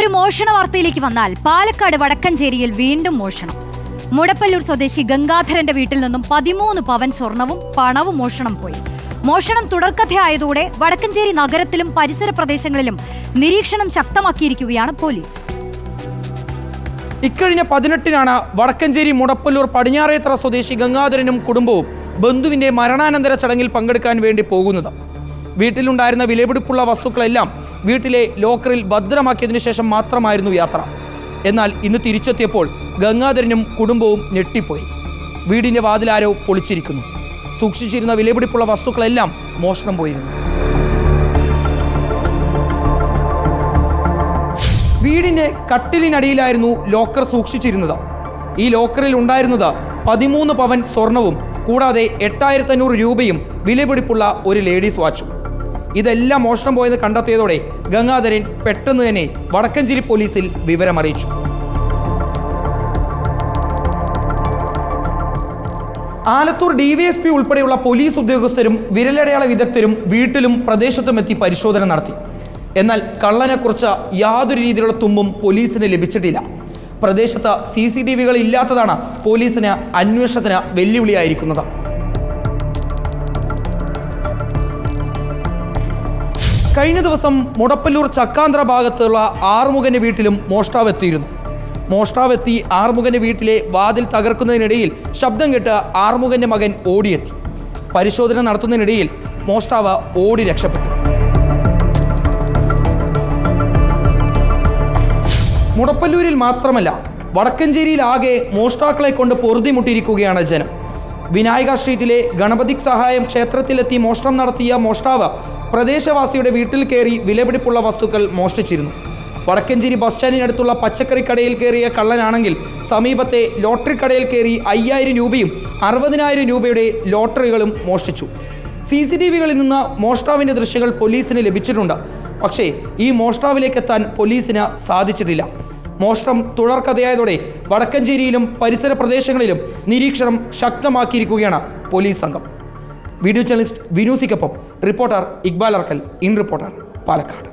ഒരു മോഷണ വാർത്തയിലേക്ക് വന്നാൽ പാലക്കാട് വടക്കഞ്ചേരിയിൽ വീണ്ടും മോഷണം. മുടപ്പല്ലൂർ സ്വദേശി ഗംഗാധരന്റെ വീട്ടിൽ നിന്നും പതിമൂന്ന് പവൻ സ്വർണവും പണവും മോഷണം പോയി. മോഷണം തുടർക്കഥയായതോടെ വടക്കഞ്ചേരി നഗരത്തിലും പരിസര പ്രദേശങ്ങളിലും നിരീക്ഷണം ശക്തമാക്കിയിരിക്കുകയാണ് പോലീസ്. ഇക്കഴിഞ്ഞ പതിനെട്ടിനാണ് വടക്കഞ്ചേരി മുടപ്പല്ലൂർ പടിഞ്ഞാറേത്തറ സ്വദേശി ഗംഗാധരനും കുടുംബവും ബന്ധുവിന്റെ മരണാനന്തര ചടങ്ങിൽ പങ്കെടുക്കാൻ വേണ്ടി പോകുന്നത്. വീട്ടിലുണ്ടായിരുന്ന വിലപിടിപ്പുള്ള വസ്തുക്കളെല്ലാം വീട്ടിലെ ലോക്കറിൽ ഭദ്രമാക്കിയതിനു ശേഷം മാത്രമായിരുന്നു യാത്ര. എന്നാൽ ഇന്ന് തിരിച്ചെത്തിയപ്പോൾ ഗംഗാധരനും കുടുംബവും ഞെട്ടിപ്പോയി. വീടിന്റെ വാതിലാരോ പൊളിച്ചിരിക്കുന്നു. സൂക്ഷിച്ചിരുന്ന വിലപിടിപ്പുള്ള വസ്തുക്കളെല്ലാം മോഷണം പോയിരുന്നു. വീടിന്റെ കട്ടിലിനടിയിലായിരുന്നു ലോക്കർ സൂക്ഷിച്ചിരുന്നത്. ഈ ലോക്കറിൽ ഉണ്ടായിരുന്നത് പതിമൂന്ന് പവൻ സ്വർണവും കൂടാതെ എട്ടായിരത്തി അഞ്ഞൂറ് രൂപയും വിലപിടിപ്പുള്ള ഒരു ലേഡീസ് വാച്ചും. ഇതെല്ലാം മോഷണം പോയത് കണ്ടെത്തിയതോടെ ഗംഗാധരൻ പെട്ടെന്ന് തന്നെ വടക്കഞ്ചേരി പോലീസിൽ വിവരമറിയിച്ചു. ആലത്തൂർ ഡിവിഎസ്പി ഉൾപ്പെടെയുള്ള പോലീസ് ഉദ്യോഗസ്ഥരും വിരലടയാള വിദഗ്ധരും വീട്ടിലും പ്രദേശത്തും എത്തി പരിശോധന നടത്തി. എന്നാൽ കള്ളനെക്കുറിച്ച് യാതൊരു രീതിയിലുള്ള തുമ്പും പോലീസിന് ലഭിച്ചിട്ടില്ല. പ്രദേശത്ത് സി സി ടി വികൾ ഇല്ലാത്തതാണ് പോലീസിന് അന്വേഷണത്തിന് വെല്ലുവിളിയായിരിക്കുന്നത്. കഴിഞ്ഞ ദിവസം മുടപ്പല്ലൂർ ചക്കാന്ദ്ര ഭാഗത്തുള്ള ആറുമുഖന്റെ വീട്ടിലും മോഷ്ടാവ് എത്തിയിരുന്നു. മോഷ്ടാവ് എത്തി ആറുമുഖന്റെ വീട്ടിലെ വാതിൽ തകർക്കുന്നതിനിടയിൽ ശബ്ദം കേട്ട് ആറുമുഖന്റെ മകൻ ഓടിയെത്തി. പരിശോധന നടത്തുന്നതിനിടയിൽ മോഷ്ടാവ് ഓടി രക്ഷപ്പെട്ടു. മുടപ്പല്ലൂരിൽ മാത്രമല്ല വടക്കഞ്ചേരിയിൽ ആകെ മോഷ്ടാക്കളെ കൊണ്ട് പൊറുതിമുട്ടിയിരിക്കുകയാണ് ജനം. വിനായക സ്ട്രീറ്റിലെ ഗണപതി സഹായം ക്ഷേത്രത്തിലെത്തി മോഷണം നടത്തിയ മോഷ്ടാവ് പ്രദേശവാസിയുടെ വീട്ടിൽ കയറി വിലപിടിപ്പുള്ള വസ്തുക്കൾ മോഷ്ടിച്ചിരുന്നു. വടക്കഞ്ചേരി ബസ് സ്റ്റാൻഡിനടുത്തുള്ള പച്ചക്കറി കടയിൽ കയറിയ കള്ളനാണെങ്കിൽ സമീപത്തെ ലോട്ടറി കടയിൽ കയറി അയ്യായിരം രൂപയും അറുപതിനായിരം രൂപയുടെ ലോട്ടറികളും മോഷ്ടിച്ചു. സി സി ടി വികളിൽ നിന്ന് മോഷ്ടാവിന്റെ ദൃശ്യങ്ങൾ പോലീസിന് ലഭിച്ചിട്ടുണ്ട്. പക്ഷേ ഈ മോഷ്ടാവിലേക്ക് എത്താൻ പോലീസിന് സാധിച്ചിട്ടില്ല. മോഷണം തുടർക്കഥയായതോടെ വടക്കഞ്ചേരിയിലും പരിസര പ്രദേശങ്ങളിലും നിരീക്ഷണം ശക്തമാക്കിയിരിക്കുകയാണ് പോലീസ് സംഘം. Video journalist വിനൂസിക്കൊപ്പം reporter Iqbal Arkal in reporter Palakkad.